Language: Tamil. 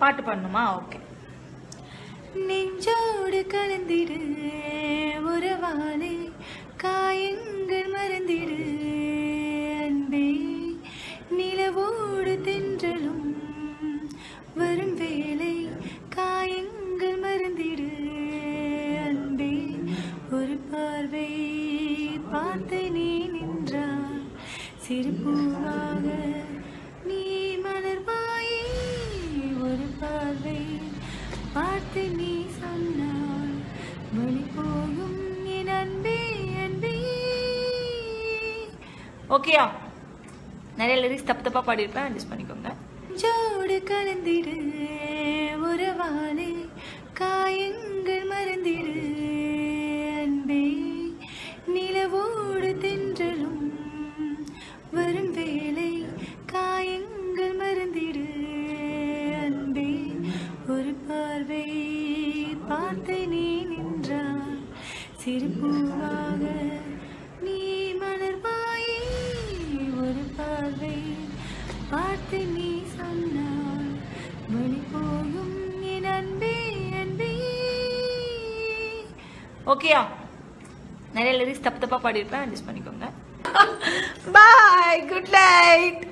பாட்டு பண்ணணுமா ஓகே நெஞ்சோடு கலந்திடு உறவாலே காயங்கள் மறந்திடு. அன்பே நிலவோடு தென்றலும் வரும் வேலை காயங்கள் மறந்திடு. அன்பே ஒரு பார்வை பார்த்து நீ நின்றாய் சிறு போகும் என் அன்பே. அன்பே ஓகேயா நிறைய லிரிக்ஸ் தப்பு தப்பா பாடியிருப்பேன் அட்ஜஸ்ட் பண்ணிக்கோங்க. ஜோடு கலந்திடு உறவாலே காயங்கள் மறந்திடு அன்பே. நிலவோடு தென்றலும் வரும் வேளை காயங்கள் மறந்திடு அன்பே. ஒரு பார்வை பார்த்து நீ நின்றாய் சிறு நீ மலர்வாயே ஒரு பார்வை பார்த்து நீ சொன்னால் வழி போகும் என் அன்பே அன்பே. ஓகேயா நிறைய லிரிக்ஸ் தப்பு தப்பா பாடியிருப்பேன் அட்ஜஸ்ட் பண்ணிக்கோங்க. Bye good night